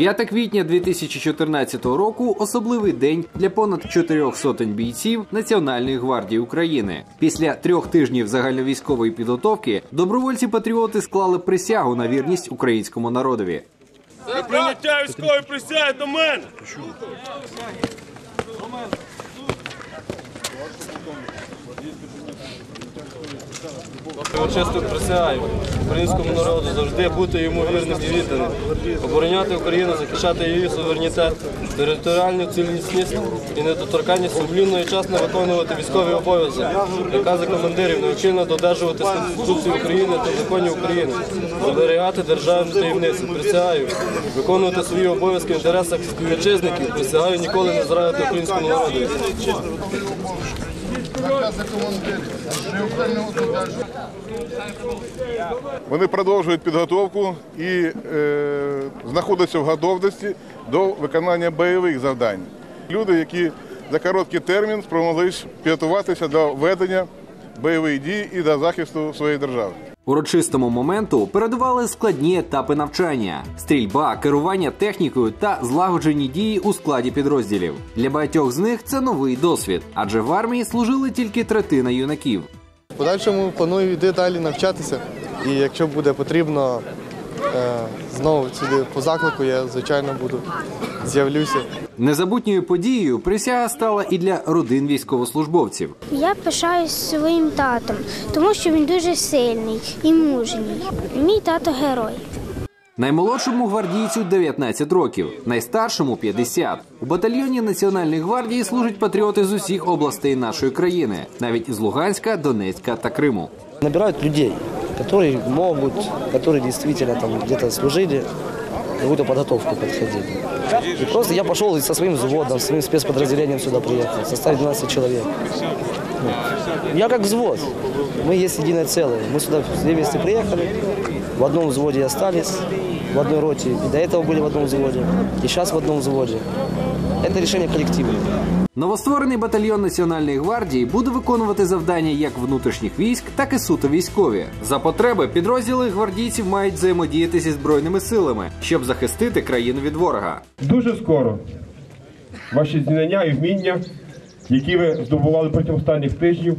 5 квітня 2014 року особливий день для понад чотирьох сотень бійців Національної гвардії України. Після трьох тижнів загальновійськової підготовки добровольці-патріоти склали присягу на вірність українському народові. Прийняття військової присяги до мене. Урочисто присягаю українському народу завжди бути йому вірним і відданим, обороняти Україну, захищати її суверенітет, територіальну цілісність і недоторканність сумлінно і чесно виконувати військовий обов'язок, накази командирів, необхідно додержуватись Конституції України та законів України, зберігати державну таємницю. Присягаю, виконувати свої обов'язки в інтересах співвітчизників. Присягаю ніколи не зрадити українському народу. Вони продовжують підготовку і е, знаходяться в готовності до виконання бойових завдань. Люди, які за короткий термін спромоглись підготуватися до ведення бойових дій і до захисту своєї держави. Урочистому моменту передували складні етапи навчання: стрільба, керування технікою та злагоджені дії у складі підрозділів. Для багатьох з них це новий досвід, адже в армії служили тільки третина юнаків. Подальшому планую йти далі навчатися. І якщо буде потрібно знову сюди по заклику, я звичайно буду з'явлюся. Незабутньою подією присяга стала і для родин військовослужбовців. Я пишаюсь своїм татом, тому що він дуже сильний і мужній. Мій тато герой. Наймолодшому гвардійцю 19 років, найстаршому 50. У батальйоні Національної гвардії служать патріоти з усіх областей нашої країни, навіть з Луганська, Донецька та Криму. набирают людей, которые могут, которые действительно там где-то служили, какую-то подготовку подходили. И просто я пошел и со своим взводом, своим спецподразделением сюда приехал, в составе 12 человек. Вот. Я как взвод, мы есть единое целое. Мы сюда все вместе приехали, в одном взводе остались, в одной роте. И до этого были в одном взводе, и сейчас в одном взводе. Это решение коллективное. Новостворений батальйон Національної гвардії буде виконувати завдання як внутрішніх військ, так і суто військові. За потреби підрозділи гвардійців мають взаємодіяти зі збройними силами, щоб захистити країну від ворога. Дуже скоро ваші знання і вміння, які ви здобували протягом останніх тижнів,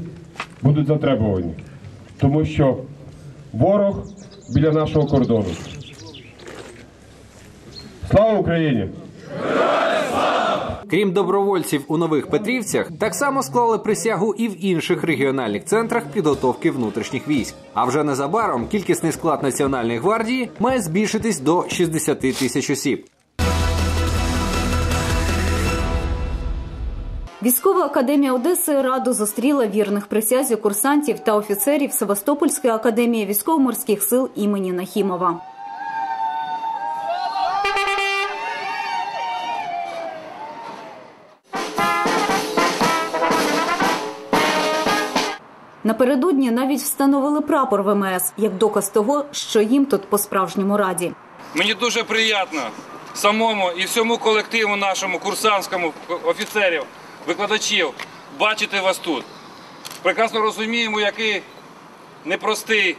будуть затребувані. Тому що ворог біля нашого кордону. Слава Україні! Крім добровольців у нових Петрівцях, так само склали присягу і в інших регіональних центрах підготовки внутрішніх військ. А вже незабаром кількісний склад Національної гвардії має збільшитись до 60 тисяч осіб. Військова академія Одеси радо зустріла вірних присязі курсантів та офіцерів Севастопольської академії військово-морських сил імені Нахімова. Напередодні навіть встановили прапор ВМС як доказ того, що їм тут по-справжньому раді. Мені дуже приємно самому і всьому колективу нашому курсантському офіцерів, викладачів бачити вас тут. Прекрасно розуміємо, який непростий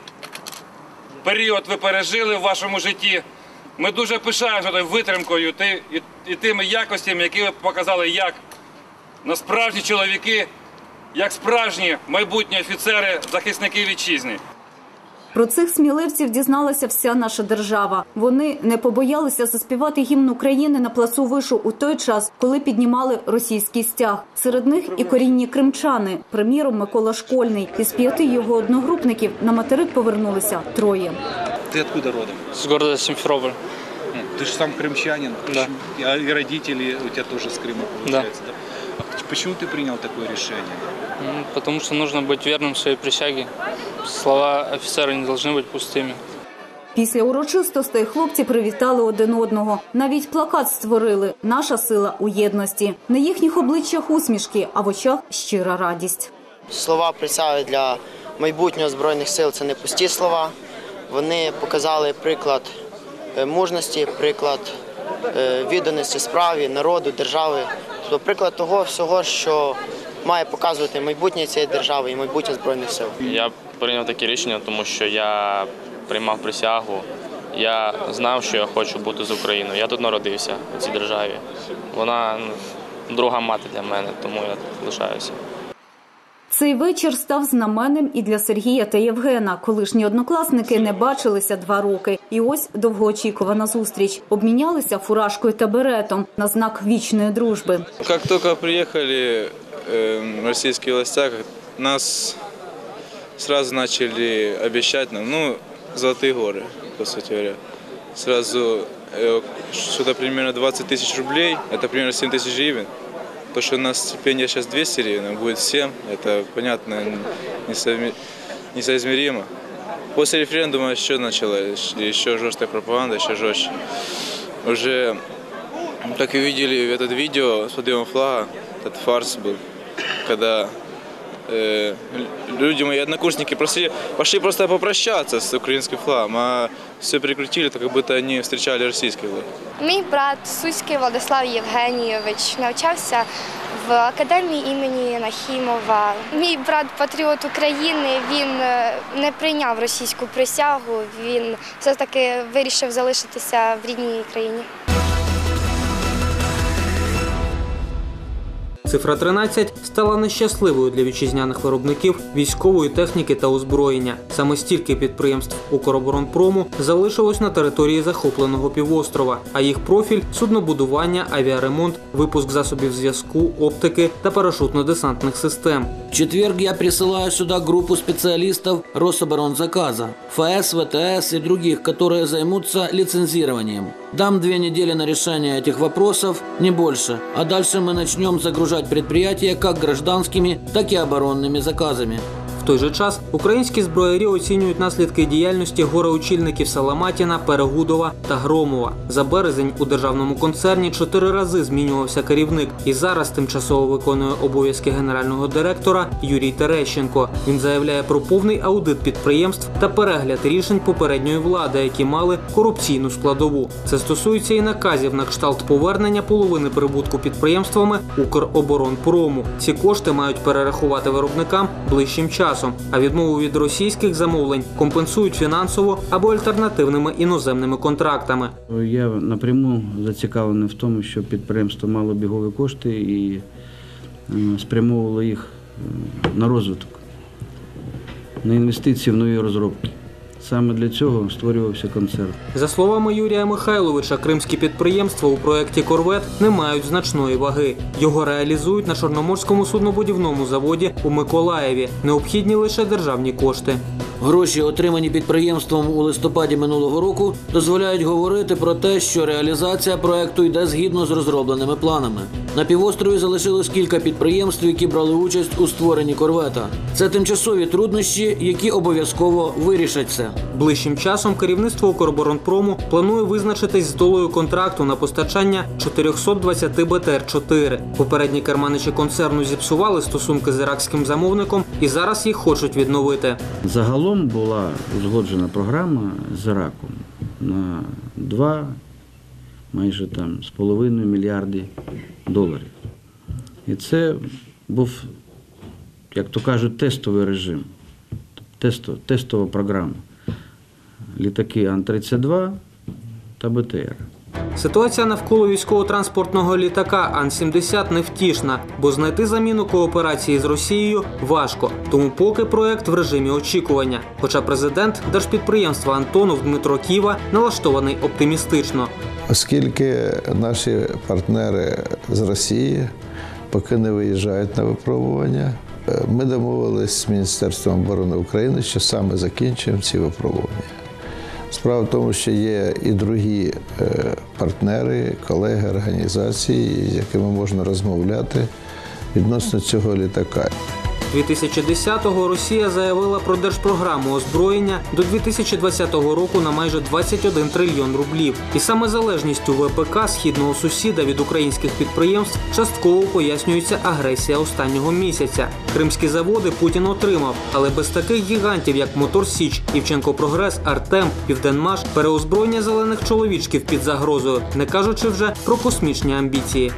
період ви пережили в вашому житті. Ми дуже пишаємося витримкою і, тими якостями, які ви показали як на справжні чоловіки, як справжні майбутні офіцери, захисники вітчизни. Про цих сміливців дізналася вся наша держава. Вони не побоялися заспівати гімн України на плацу вишу у той час, коли піднімали російський стяг. Серед них і корінні кримчани. Приміром, Микола Школьний із п'яти його одногрупників на материк повернулися троє. Ты откуда родом? С города Симферополь. Ну, Ты же сам крымчанин. Да. Почему- А и родители у тебя тоже с Крыма, получается, да? А Почему ты принял такое решение? М, Потому что нужно быть верным своей присяге. Слова офицера не должны быть пустыми. Після урочистостей хлопці привітали один одного. Навіть плакат створили Наша сила у єдності. На їхніх обличчях усмішки, а в очах щира радість. Слова присяги для майбутнього збройних сил це не пусті слова. Вони показали приклад е, мужності, приклад е, відданості справі, народу, держави. Тобто приклад того всього, що має показувати майбутнє цієї держави і майбутнє збройних сил. Я прийняв таке рішення, тому що я приймав присягу Я знав, що я хочу бути з Україною. Я тут народився у цій державі. Вона ну, друга мати для мене, тому я тут лишаюся. Цей вечір став знаменним і для Сергія та Євгена. Колишні однокласники не бачилися два роки. І ось довгоочікувана зустріч. Обмінялися фуражкою та беретом на знак вічної дружби. Как только приехали э, российские власти, нас сразу начали обещать нам, ну, золотые горы, по сути говоря. Сразу э, что-то примерно 20 тысяч рублей, это примерно 7 тысяч гривен. То, что у нас стипендия сейчас 200 гривен, а будет 7, это, понятно, несовме- несоизмеримо. После референдума еще началась еще жесткая пропаганда, еще жестче. Уже как вы видели этот видео с подъемом флага, этот фарс был, когда э, люди, мои однокурсники, пошли, пошли просто попрощаться с украинским флагом, а все прикрутили, так как будто они встречали российский флаг. Мій брат Суський Владислав Євгенійович навчався в академії імені Нахімова. Мій брат патріот України. Він е, не прийняв російську присягу. Він все таки вирішив залишитися в рідній країні. Цифра 13 стала нещасливою для вітчизняних виробників військової техніки та озброєння. Саме стільки підприємств Укроборонпрому залишилось на території захопленого півострова, а їх профіль суднобудування, авіаремонт, випуск засобів зв'язку, оптики та парашютно-десантних систем. В четверг я присылаю сюда группу специалистов Рособоронзаказа, ФС, ВТС и других, которые займутся лицензированием. Дам две недели на решение этих вопросов, не больше. А дальше мы начнем загружать предприятия как гражданскими, так и оборонными заказами. Той же час українські зброярі оцінюють наслідки діяльності гороочільників Саламатіна, Перегудова та Громова. За березень у державному концерні чотири рази змінювався керівник, і зараз тимчасово виконує обов'язки генерального директора Юрій Терещенко. Він заявляє про повний аудит підприємств та перегляд рішень попередньої влади, які мали корупційну складову. Це стосується і наказів на кшталт повернення половини прибутку підприємствами Укроборонпрому. Ці кошти мають перерахувати виробникам ближчим часом, а відмову від російських замовлень компенсують фінансово або альтернативними іноземними контрактами. Я напряму зацікавлений в тому, щоб підприємство мало бігові кошти і е, спрямовувало їх е, на розвиток, на інвестиції в нові розробки. Саме для цього створювався концерт. За словами Юрія Михайловича, кримські підприємства у проєкті Корвет не мають значної ваги. Його реалізують на Чорноморському суднобудівному заводі у Миколаєві. Необхідні лише державні кошти. Гроші, отримані підприємством у листопаді минулого року, дозволяють говорити про те, що реалізація проекту йде згідно з розробленими планами. На півострові залишилось кілька підприємств, які брали участь у створенні корвета. Це тимчасові труднощі, які обов'язково вирішаться. Ближчим часом керівництво Укроборонпрому планує визначитись з долею контракту на постачання 420 БТР-4. Попередні керманичі концерну зіпсували стосунки з іракським замовником і зараз їх хочуть відновити. Загалом була узгоджена програма з Іраком на 2, майже там з половиною мільярди доларів. І це був, як то кажуть, тестовий режим, тесто, тестова програма. Літаки Ан-32 та БТР. Ситуація навколо військово-транспортного літака Ан-70 невтішна, бо знайти заміну кооперації з Росією важко. Тому поки проект в режимі очікування. Хоча президент держпідприємства Антонов Дмитро Ківа налаштований оптимістично. Оскільки наші партнери з Росії поки не виїжджають на випробування, е, ми домовились з Міністерством оборони України, що саме закінчуємо ці випробування. Справа в тому, що є і другі е, партнери, колеги, організації, з якими можна розмовляти відносно цього літака. 2010-го Росія заявила про держпрограму озброєння до 2020 року на майже 21 трильйон рублів. І саме залежністю ВПК східного сусіда від українських підприємств частково пояснюється агресія останнього місяця. Кримські заводи Путін отримав, але без таких гігантів, як Мотор Січ, Івченко Прогрес, Артем, Південмаш, переозброєння зелених чоловічків під загрозою, не кажучи вже про космічні амбіції.